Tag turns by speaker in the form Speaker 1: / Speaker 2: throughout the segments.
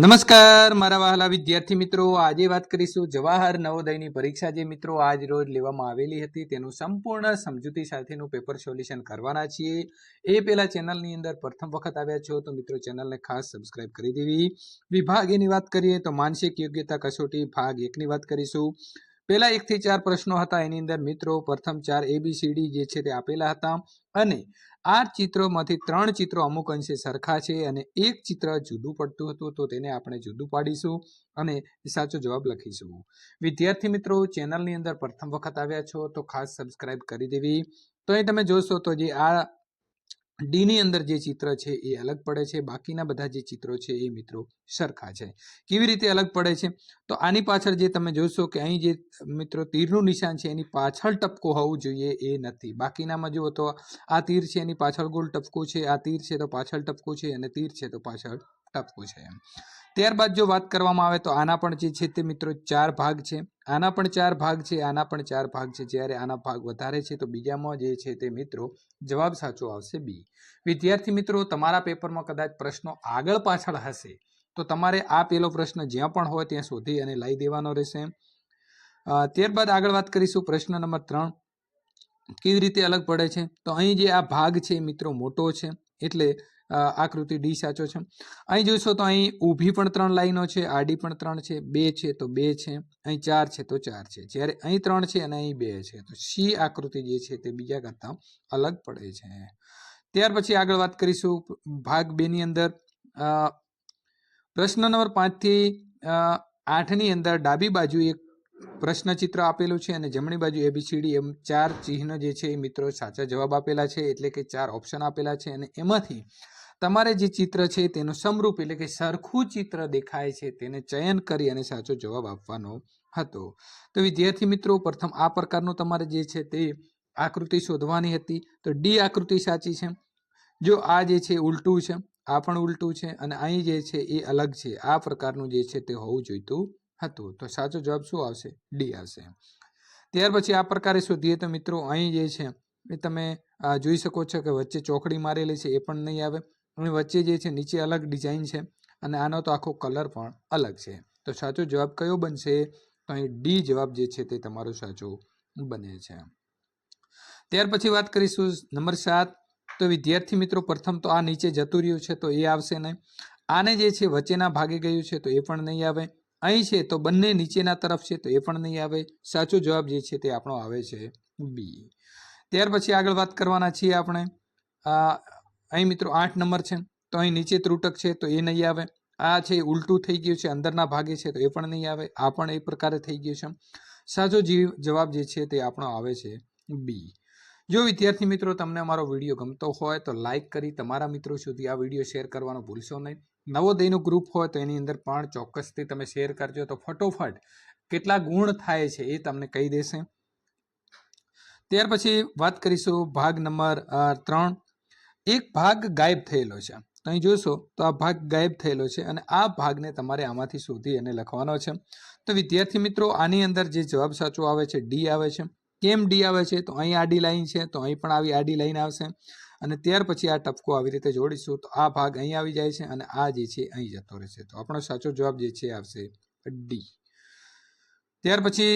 Speaker 1: નમસ્કાર, મારા વહાલા વિદ્યાર્થી મિત્રો. આજે વાત કરીશું જવાહર નવોદયની પરીક્ષા જે મિત્રો આજ રોજ લેવામાં આવેલી હતી, તેનું સંપૂર્ણ સમજૂતી સાથેનું પેપર સોલ્યુશન કરવાના છીએ. એ પહેલા ચેનલની અંદર પ્રથમ વખત આવ્યા છો તો મિત્રો ચેનલને ખાસ સબસ્ક્રાઇબ કરી દેવી. વિભાગ એની વાત કરીએ તો માનસિક યોગ્યતા કસોટી ભાગ એકની વાત કરીશું. પહેલા એકથી ચાર પ્રશ્નો હતા. એની અંદર મિત્રો પ્રથમ ચાર એબીસીડી જે છે તે આપેલા હતા અને આ ચિત્રોમાંથી ત્રણ ચિત્રો અમુક અંશે સરખા છે અને એક ચિત્ર જુદું પડતું હતું તો તેને આપણે જુદું પાડીશું અને સાચો જવાબ લખીશું. વિદ્યાર્થી મિત્રો, ચેનલની અંદર પ્રથમ વખત આવ્યા છો તો ખાસ સબસ્ક્રાઇબ કરી દેવી. તો અહીં તમે જોશો તો જે આ ડીની અંદર જે ચિત્ર છે એ અલગ પડે છે. બાકીના બધા જે ચિત્રો છે એ મિત્રો સરખા છે. કેવી રીતે અલગ પડે છે? તો આની પાછળ જે તમે જોશો કે અહીં જે મિત્રો તીરનું નિશાન છે એની પાછળ ટપકો હોવું જોઈએ એ નથી. બાકીનામાં જુઓ તો આ તીર છે, એની પાછળ ગોળ ટપકું છે, આ તીર છે તો પાછળ ટપકું છે અને તીર છે તો પાછળ ટપકું છે એમ. ત્યારબાદ જો વાત કરવામાં આવે તો આના પણ જે છે તે મિત્રો ચાર ભાગ છે. આના પણ ચાર ભાગ છે, આના પણ ચાર ભાગ છે. જ્યારે આના ભાગ વધારે છે તો બીજામાં જે છે તે મિત્રો જવાબ સાચો આવશે બી. વિદ્યાર્થી મિત્રો, તમારા પેપરમાં કદાચ પ્રશ્નો આગળ પાછળ હશે તો તમારે આ પેલો પ્રશ્ન જ્યાં પણ હોય ત્યાં શોધી અને લાવી દેવાનો રહેશે. ત્યારબાદ આગળ વાત કરીશું પ્રશ્ન નંબર ત્રણ. કેવી રીતે અલગ પડે છે? તો અહીં જે આ ભાગ છે મિત્રો મોટો છે. એટલે આકૃતિ ડી સાચો છે. અહીં જોશો તો અહીં ઊભી પણ ત્રણ લાઈનો છે, આડી પણ ત્રણ છે, બે છે તો બે છે, અહીં ચાર છે તો ચાર છે. જ્યારે અહીં ત્રણ છે અને અહીં બે છે તો સી આકૃતિ જે છે તે બીજા કરતાં અલગ પડે છે. ત્યાર પછી આગળ વાત કરીશું ભાગ બે ની અંદર. પ્રશ્ન નંબર પાંચથી આઠની અંદર ડાબી બાજુ એક પ્રશ્નચિત્ર આપેલું છે અને જમણી બાજુ એબીસીડી એમ ચાર ચિહ્ન જે છે એ મિત્રો સાચા જવાબ આપેલા છે, એટલે કે ચાર ઓપ્શન આપેલા છે અને એમાંથી તમારે જે ચિત્ર છે તેનું સમરૂપ એટલે કે સરખું ચિત્ર દેખાય છે તેને ચયન કરી અને સાચો જવાબ આપવાનો હતો. તો વિદ્યાર્થી મિત્રો, પ્રથમ આ પ્રકારનું તમારે જે છે તે આકૃતિ શોધવાની હતી. તો ડી આકૃતિ સાચી છે. જો આ જે છે ઉલટું છે, આ પણ ઉલટું છે અને અહીં જે છે એ અલગ છે. આ પ્રકારનું જે છે તે હોવું જોઈતું હતું. તો સાચો જવાબ શું આવશે? ડી આવશે. ત્યાર પછી આ પ્રકારે શોધીએ તો મિત્રો, અહીં જે છે એ તમે જોઈ શકો છો કે વચ્ચે ચોકડી મારેલી છે, એ પણ નહીં આવે. અને વચ્ચે જે છે નીચે અલગ ડિઝાઇન છે અને આનો તો આખો કલર પણ અલગ છે. તો સાચો જવાબ કયો બનશે? તો અહીં ડી જવાબ જે છે તે તમારો સાચો બને છે. ત્યાર પછી વાત કરીશું નંબર સાત. તો વિદ્યાર્થી મિત્રો, પ્રથમ તો આ નીચે જતું રહ્યું છે તો એ આવશે નહીં. આને જે છે વચ્ચેના ભાગે ગયું છે તો એ પણ નહીં આવે. અહીં છે તો બંને નીચેના તરફ છે તો એ પણ નહીં આવે. સાચો જવાબ જે છે તે આપણો આવે છે બી. ત્યાર પછી આગળ વાત કરવાના છીએ આપણે. અહીં મિત્રો આઠ નંબર છે તો અહીં નીચે ત્રુટક છે, તો એ નહીં આવે. આ છે, એ ઉલટું થઈ ગયું છે, અંદરના ભાગે છે, તો એ પણ નહીં આવે. આ પણ એ પ્રકારે થઈ ગયું છે સાચો જીવ જવાબ જે છે તે આપણો આવે છે બી જો વિદ્યાર્થી મિત્રો તમને અમારો વીડિયો ગમતો હોય તો લાઇક કરી તમારા મિત્રો સુધી આ વીડિયો શેર કરવાનો ભૂલશો નહીં. નવોદયનું ગ્રુપ હોય તો એની અંદર પણ ચોક્કસથી તમે શેર કરજો. તો ફટોફટ કેટલા ગુણ થાય છે એ તમને કહી દેશે. ત્યાર પછી વાત કરીશું ભાગ નંબર ત્રણ. એક ભાગ ગાયબ થયેલો છે. તો અહીં જોશો તો આ ભાગ ગાયબ થયેલો છે અને આ ભાગને તમારે આમાંથી શોધી અને લખવાનો છે. તો વિદ્યાર્થી મિત્રો, આની અંદર જે જવાબ સાચો આવે છે ડી આવે છે. કેમ ડી આવે છે? તો અહીં આડી લાઈન છે, તો અહીં પણ આવી આડી લાઈન આવશે. અને ત્યાર પછી આ ટપકો આવી રીતે જોડીશું. તો આ ભાગ અહીં આવી જાય છે અને આ જે છે અહીં જતો રહેશે. તો આપણો સાચો જવાબ જે છે આવશે ડી ત્યાર પછી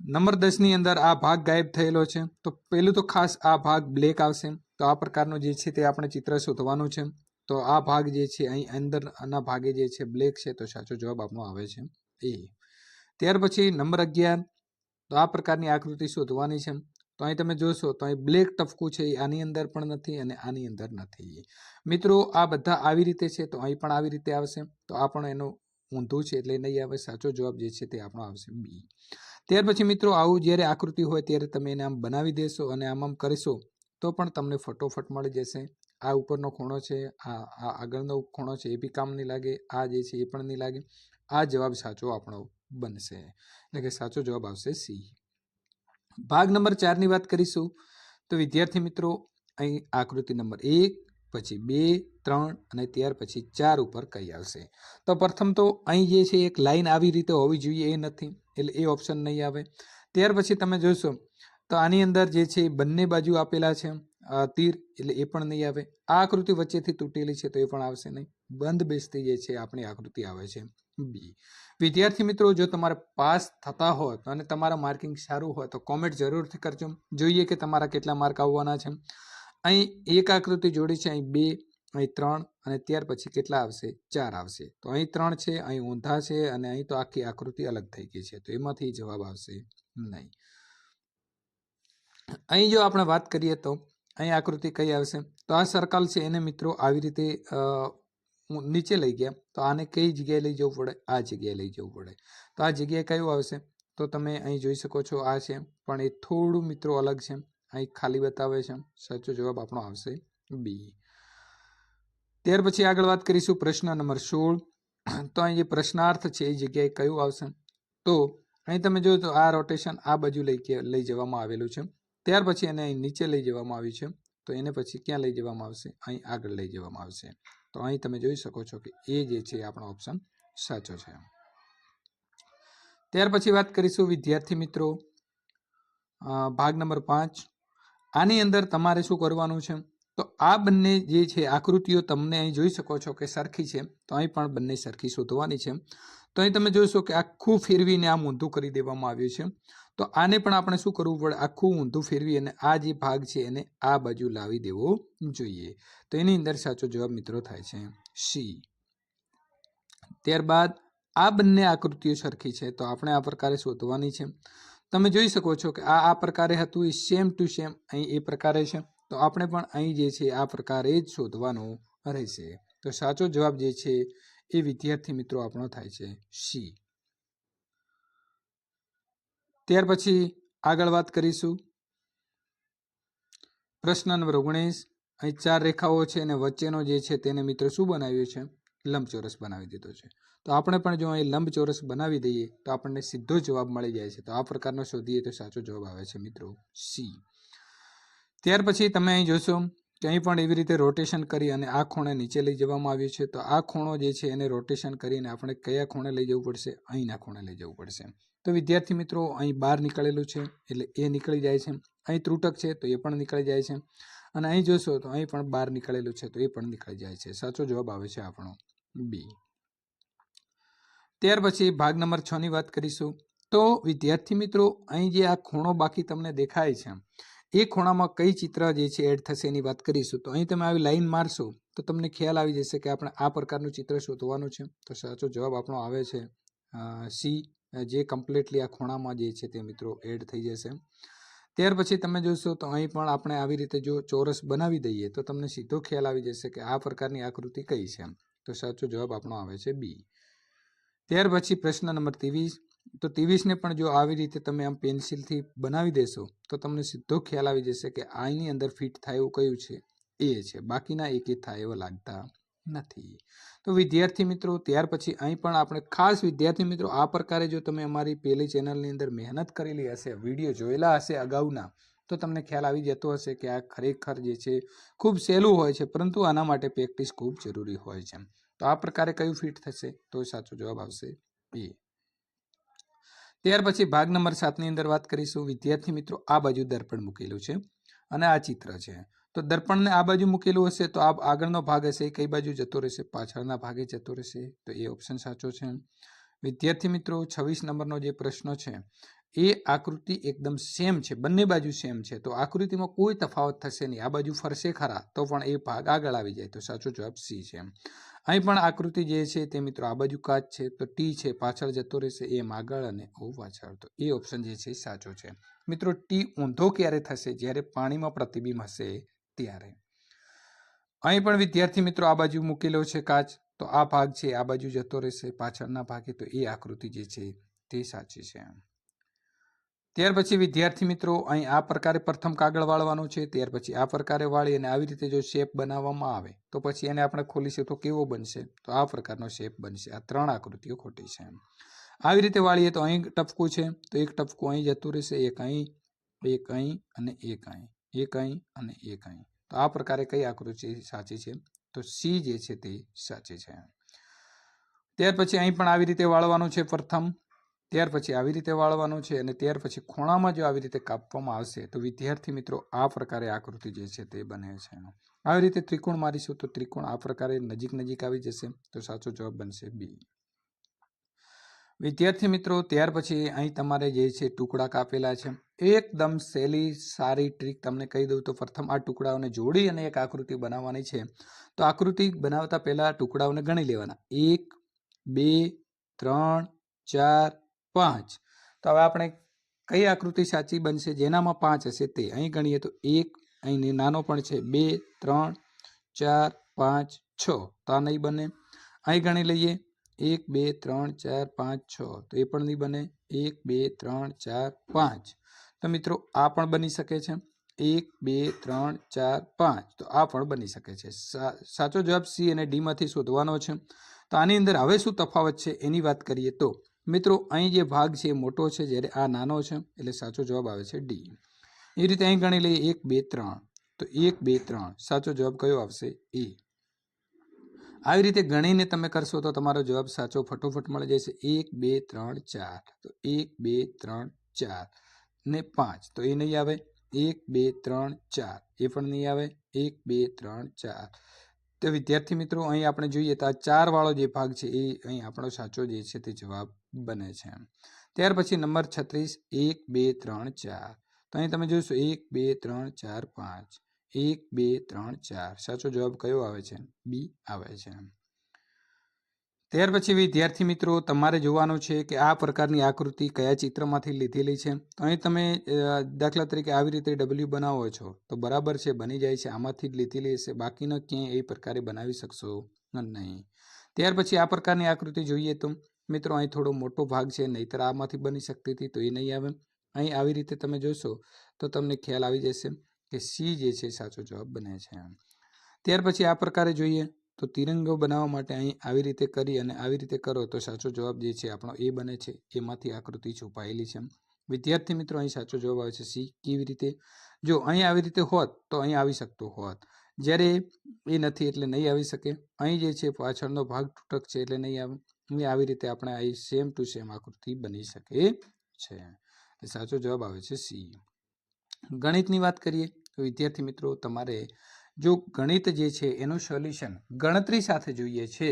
Speaker 1: નંબર દસની અંદર આ ભાગ ગાયબ થયેલો છે. તો પહેલું તો ખાસ આ ભાગ બ્લેક આવશે. તો આ પ્રકારનું જે છે તે આપણે ચિત્ર શોધવાનું છે. તો આ ભાગ જે છે અહીં અંદર આના ભાગે જે છે બ્લેક છે તો સાચો જવાબ આપણો આવે છે એ. ત્યાર પછી નંબર અગિયાર. તો આ પ્રકારની આકૃતિ શોધવાની છે. તો અહીં તમે જોશો તો અહીં બ્લેક ટપકું છે એ આની અંદર પણ નથી અને આની અંદર નથી. મિત્રો, આ બધા આવી રીતે છે તો અહીં પણ આવી રીતે આવશે. તો આ પણ એનું ઊંધું છે એટલે નહીં આવે. સાચો જવાબ જે છે તે આપણો આવશે બી. ત્યાર પછી મિત્રો, આવું જ્યારે આકૃતિ હોય ત્યારે તમે એને આમ બનાવી દેશો અને આમ આમ કરીશો તો પણ તમને ફટોફટ મળી જશે. આ ઉપરનો ખૂણો છે, આ આ આગળનો ખૂણો છે, એ બી કામ નહીં લાગે, આ જે છે એ પણ નહીં લાગે. આ જવાબ સાચો આપણો બનશે. એટલે કે સાચો જવાબ આવશે સી. ભાગ નંબર ચારની વાત કરીશું. તો વિદ્યાર્થી મિત્રો, અહીં આકૃતિ નંબર એક, પછી બે, ત્રણ અને ત્યાર પછી ચાર ઉપર કઈ આવશે? તો પ્રથમ તો અહીં જે છે એક લાઈન આવી રીતે હોવી જોઈએ એ નથી, એટલે એ ઓપ્શન નહીં આવે. ત્યાર પછી તમે જોશો તો આની અંદર જે છે એ બંને બાજુ આપેલા છે. તીર એટલે એ પણ નહીં આવે. આ આકૃતિ વચ્ચેથી તૂટેલી છે તો એ પણ આવશે નહીં. બંધ બેસતી જે છે આપણી આકૃતિ આવે છે. બી. વિદ્યાર્થી મિત્રો, જો તમારે પાસ થતા હોય અને તમારા માર્કિંગ સારું હોય તો કોમેન્ટ જરૂરથી કરજો. જોઈએ કે તમારા કેટલા માર્ક આવવાના છે. અહીં એક આકૃતિ જોડી છે. અહીં બે, અહીં ત્રણ અને ત્યાર પછી કેટલા આવશે? ચાર આવશે. તો અહીં ત્રણ છે, અહીં ઊંધા છે અને અહીં તો આખી આકૃતિ અલગ થઈ ગઈ છે. તો એમાંથી જવાબ આવશે નહીં. અહીં જો આપણે વાત કરીએ તો અહીં આકૃતિ કઈ આવશે? તો આ સર્કલ છે, એને મિત્રો આવી રીતે નીચે લઈ ગયા. તો આને કઈ જગ્યાએ લઈ જવું પડે? આ જગ્યાએ લઈ જવું પડે. તો આ જગ્યાએ કયું આવશે? તો તમે અહીં જોઈ શકો છો આ છે, પણ એ થોડું મિત્રો અલગ છે. અહીં ખાલી બતાવે છે. સાચો જવાબ આપણો આવશે બી ત્યાર પછી આગળ વાત કરીશું પ્રશ્ન નંબર સોળ. તો અહીં જે પ્રશ્નાર્થ છે, એ જગ્યાએ કયું આવશે? તો અહીં તમે જોયું તો આ રોટેશન આ બાજુ લઈ લઈ જવામાં આવેલું છે. ત્યાર પછી એને અહીં નીચે લઈ જવામાં આવ્યું છે. તો એને પછી ક્યાં લઈ જવામાં આવશે? અહીં આગળ લઈ જવામાં આવશે. તો અહીં તમે જોઈ શકો છો કે એ જે છે આપણો ઓપ્શન સાચો છે. ત્યાર પછી વાત કરીશું વિદ્યાર્થી મિત્રો. ભાગ નંબર પાંચ. આની અંદર તમારે શું કરવાનું છે? તો આ બંને જે છે આકૃતિઓ તમને અહીં જોઈ શકો છો કે સરખી છે. તો અહીં પણ બંને સરખી શોધવાની છે. તો અહીં તમે જોઈશો કે આખું ફેરવીને આમ ઊંધું કરી દેવામાં આવ્યું છે. તો આને પણ આપણે શું કરવું પડે? આખું ઊંધું ફેરવી અને આ જે ભાગ છે એને આ બાજુ લાવી દેવો જોઈએ. તો એની અંદર સાચો જવાબ મિત્રો થાય છે સી ત્યારબાદ આ બંને આકૃતિઓ સરખી છે. તો આપણે આ પ્રકારે શોધવાની છે. તમે જોઈ શકો છો કે આ આ પ્રકારે હતું, એ સેમ ટુ સેમ અહીં એ પ્રકારે છે. તો આપણે પણ અહીં જે છે, આ પ્રકારે જ શોધવાનું રહેશે. તો સાચો જવાબ જે છે એ વિદ્યાર્થી મિત્રો આપણો થાય છે સી ત્યાર પછી આગળ વાત કરીશું. પ્રશ્ન નંબર ઓગણીસ. અહીં ચાર રેખાઓ છે અને વચ્ચેનો જે છે તેને મિત્રો શું બનાવ્યું છે? લંબચોરસ બનાવી દીધો છે. તો આપણે પણ જો અહીં લંબચોરસ બનાવી દઈએ તો આપણને સીધો જવાબ મળી જાય છે. તો આ પ્રકારનો શોધીએ તો સાચો જવાબ આવે છે મિત્રો સી ત્યાર પછી તમે અહીં જોશો અહીં પણ એવી રીતે રોટેશન કરી અને આ ખૂણે નીચે લઈ જવામાં આવ્યું છે, તો આ ખૂણો જે છે એને રોટેશન કરીને આપણે કયા ખૂણે લઈ જવું પડશે? અહીંના ખૂણે લઈ જવું પડશે. તો વિદ્યાર્થી મિત્રો, અહીં બહાર નીકળેલું છે, એટલે એ નીકળી જાય છે. અહીં ત્રુટક છે, તો એ પણ નીકળી જાય છે. અને અહીં જોશો, તો અહીં પણ બહાર નીકળેલું છે, તો એ પણ નીકળી જાય છે. સાચો જવાબ આવે છે આપણો બી ત્યાર પછી ભાગ નંબર છ ની વાત કરીશું. તો વિદ્યાર્થી મિત્રો, અહીં જે આ ખૂણો બાકી તમને દેખાય છે એ ખૂણામાં કઈ ચિત્ર જે છે એડ થશે એની વાત કરીશું. તો અહીં તમે આવી લાઈન મારશો, તો તમને ખ્યાલ આવી જશે કે આપણે આ પ્રકારનું ચિત્ર શોધવાનું છે. તો સાચો જવાબ આપણો આવે છે સી જે કમ્પ્લીટલી આ ખૂણામાં જે છે તે મિત્રો એડ થઈ જશે. ત્યાર પછી તમે જોશો તો અહીં પણ આપણે આવી રીતે જો ચોરસ બનાવી દઈએ, તો તમને સીધો ખ્યાલ આવી જશે કે આ પ્રકારની આકૃતિ કઈ છે તો સાચો જવાબ આપણો આવે છે બી ત્યાર પછી પ્રશ્ન નંબર ત્રેવીસ તો ત્રેવીસને પણ જો આવી રીતે તમે આમ પેન્સિલથી બનાવી દેશો, તો તમને સીધો ખ્યાલ આવી જશે કે આની અંદર ફિટ થાય એવું કયું છે? એ છે. બાકીના એકે થાય એવા લાગતા નથી. તો વિદ્યાર્થી મિત્રો, ત્યાર પછી અહીં પણ આપણે ખાસ વિદ્યાર્થી મિત્રો, આ પ્રકારે જો તમે અમારી પહેલી ચેનલની અંદર મહેનત કરેલી હશે, વીડિયો જોયેલા હશે અગાઉના, તો તમને ખ્યાલ આવી જતો હશે કે આ ખરેખર જે છે, ખૂબ સહેલું હોય છે, પરંતુ આના માટે પ્રેક્ટિસ ખૂબ જરૂરી હોય છે. તો આ પ્રકારે કયું ફિટ થશે? તો સાચો જવાબ આવશે એ. ત્યાર પછી ભાગ નંબર સાતની અંદર વાત કરીશું. વિદ્યાર્થી મિત્રો, આ બાજુ દર્પણ મૂકેલું છે અને આ ચિત્ર છે. તો દર્પણને આ બાજુ મૂકેલું હશે તો આ આગળનો ભાગ હશે એ કઈ બાજુ જતો રહેશે? પાછળના ભાગે જતો રહેશે. તો એ ઓપ્શન સાચો છે. વિદ્યાર્થી મિત્રો, છવ્વીસ નંબરનો જે પ્રશ્ન છે એ આકૃતિ એકદમ સેમ છે. બંને બાજુ સેમ છે. તો આકૃતિમાં કોઈ તફાવત થશે નહીં. આ બાજુ ફરશે ખરા, તો પણ એ ભાગ આગળ આવી જાય. તો સાચો જવાબ સી છે. અહીં પણ આકૃતિ જે છે તે મિત્રો આ બાજુ કાચ છે, તો ટી છે, પાછળ જતો રહેશે એમ આગળ અને ઓ પાછળ. તો એ ઓપ્શન જે છે સાચો છે. મિત્રો ટી ઊંધો ક્યારે થશે? જ્યારે પાણીમાં પ્રતિબિંબ હશે ત્યારે. અહીં પણ વિદ્યાર્થી મિત્રો આ બાજુ મૂકેલો છે કાચ, તો આ ભાગ છે આ બાજુ જતો રહેશે પાછળના ભાગે, તો એ આકૃતિ જે છે તે સાચી છે. ત્યાર પછી વિદ્યાર્થી મિત્રો, અહીં આ પ્રકારે પ્રથમ કાગળ વાળવાનું છે. ત્યાર પછી આ પ્રકારે વાળી અને આવી રીતે જો શેપ બનાવવામાં આવે, તો પછી એને આપણે ખોલીશું તો કેવો બનશે? તો આ પ્રકારનો શેપ બનશે. આ ત્રણ આકૃતિઓ ખોટી છે આવી રીતે વાળીએ તો અહીં ટપકું છે. તો એક ટપકું અહીં જતું રહેશે, એક અહીં એક અહીં અને એક અહીં એક અહીં અને એક અહીં. તો આ પ્રકારે કઈ આકૃતિ સાચી છે? તો સી જે છે તે સાચી છે ત્યાર પછી અહીં પણ આવી રીતે વાળવાનું છે પ્રથમ. ત્યાર પછી આવી રીતે વાળવાનું છે અને ત્યાર પછી ખૂણામાં જો આવી રીતે કાપવામાં આવશે, તો વિદ્યાર્થી મિત્રો આ પ્રકારે આકૃતિ જે છે તે બને છે આવી રીતે ત્રિકોણ મારીશું તો ત્રિકોણ આ પ્રકારે નજીક નજીક આવી જશે, તો સાચો જવાબ બનશે બી. વિદ્યાર્થી મિત્રો, ત્યાર પછી અહીં તમારે જે છે ટુકડા કાપેલા છે. એકદમ સહેલી, સારી ટ્રીક તમને કહી દઉં તો પ્રથમ આ ટુકડાઓને જોડી અને એક આકૃતિ બનાવવાની છે. તો આકૃતિ બનાવતા પહેલા ટુકડાઓને ગણી લેવાના. એક, બે, ત્રણ, ચાર પાંચ. તો હવે આપણે કઈ આકૃતિ સાચી બનશે? જેનામાં પાંચ હશે તે. અહીં ગણીએ તો એક અહીં નાનો પણ છે. બે, ત્રણ, ચાર, પાંચ, છ. તો આ નહીં બને. અહીં ગણી લઈએ. એક, બે, ત્રણ, ચાર, પાંચ, છ. તો એ પણ નહીં બને. એક, બે, ત્રણ, ચાર, પાંચ. તો મિત્રો, આ પણ બની શકે છે. એક, બે, ત્રણ, ચાર, પાંચ. તો આ પણ બની શકે છે. સાચો જવાબ સી અને ડી માંથી શોધવાનો છે. તો આની અંદર હવે શું તફાવત છે એની વાત કરીએ તો મિત્રો, અહીં જે ભાગ છે એ મોટો છે, જ્યારે આ નાનો છે, એટલે સાચો જવાબ આવે છે ડી એ રીતે અહીં ગણી લઈએ, એક, બે, ત્રણ. તો એક, બે, ત્રણ. સાચો જવાબ કયો આવશે? એ આવી રીતે ગણીને તમે કરશો તો તમારો જવાબ સાચો ફટોફટ મળી જશે. એક, બે, ત્રણ, ચાર. તો એક, બે, ત્રણ, ચાર. ને પાંચ. તો એ નહીં આવે. એક, બે, ત્રણ, ચાર. એ પણ નહીં આવે. એક, બે, ત્રણ, ચાર. તો વિદ્યાર્થી મિત્રો, અહીં આપણે જોઈએ તો આ ચાર વાળો જે ભાગ છે, એ અહીં આપણો સાચો જે છે તે જવાબ બને છે. ત્યાર પછી નંબર છત્રીસ, એક, બે, ત્રણ, ચાર. તો અહીં તમે જોશો, એક, બે, ત્રણ, ચાર, પાંચ. એક, બે, ત્રણ, ચાર. સાચો જવાબ કયો આવે છે? બી આવે છે. ત્યાર પછી વિદ્યાર્થી મિત્રો, તમારે જોવાનું છે કે આ પ્રકારની આકૃતિ કયા ચિત્રમાંથી લીધેલી છે. તો અહીં તમે દાખલા તરીકે આવી રીતે ડબલ્યુ બનાવો છો, તો બરાબર છે, બની જાય છે, આમાંથી જ લીધેલી હશે, બાકીનો ક્યાંય એ પ્રકારે બનાવી શકશો નહીં. ત્યાર પછી આ પ્રકારની આકૃતિ જોઈએ તો, મિત્રો, અહીં થોડો મોટો ભાગ છે, નહીતર આમાંથી બની શકતી હતી, તો એ નહીં આવે. અહીં આવી રીતે તમે જોશો, તો તમને ખ્યાલ આવી જશે કે સી જે છે સાચો જવાબ બને છે. ત્યાર પછી આ પ્રકારે જોઈએ તો તિરંગો બનાવવા માટે અહીં આવી રીતે કરી અને આવી રીતે કરો તો સાચો જવાબ જે છે આપણો એ બને છે. એમાંથી આકૃતિ છુપાયેલી છે. વિદ્યાર્થી મિત્રો, અહીં સાચો જવાબ આવે છે સી. કેવી રીતે? જો અહીં આવી રીતે હોત તો અહીં આવી શકતું હોત. જ્યારે એ નથી એટલે નહીં આવી શકે. અહીં જે છે પાછળનો ભાગ તૂટક છે એટલે નહીં આવે. અહીં આવી રીતે આપણે અહીં સેમ ટુ સેમ આકૃતિ બની શકે છે. સાચો જવાબ આવે છે સી. ગણિતની વાત કરીએ તો વિદ્યાર્થી મિત્રો, તમારે જો ગણિત જે છે એનું સોલ્યુશન ગણતરી સાથે જોઈએ છે,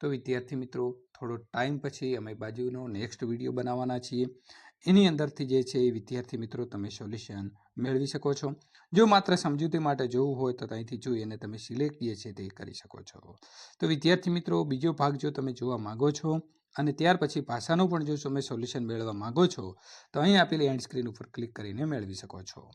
Speaker 1: તો વિદ્યાર્થી મિત્રો, થોડો ટાઈમ પછી અમે બાજુનો નેક્સ્ટ વીડિયો બનાવવાના છીએ. એની અંદરથી જે છે એ વિદ્યાર્થી મિત્રો, તમે સોલ્યુશન મેળવી શકો છો. જો માત્ર સમજૂતી માટે જોવું હોય તો અહીંથી જોઈ અને તમે સિલેક્ટ જે છે તે કરી શકો છો. તો વિદ્યાર્થી મિત્રો, બીજો ભાગ જો તમે જોવા માગો છો અને ત્યાર પછી ભાષાનું પણ જો તમે સોલ્યુશન મેળવવા માંગો છો, તો અહીં આપેલી એન્ડ સ્ક્રીન ઉપર ક્લિક કરીને મેળવી શકો છો.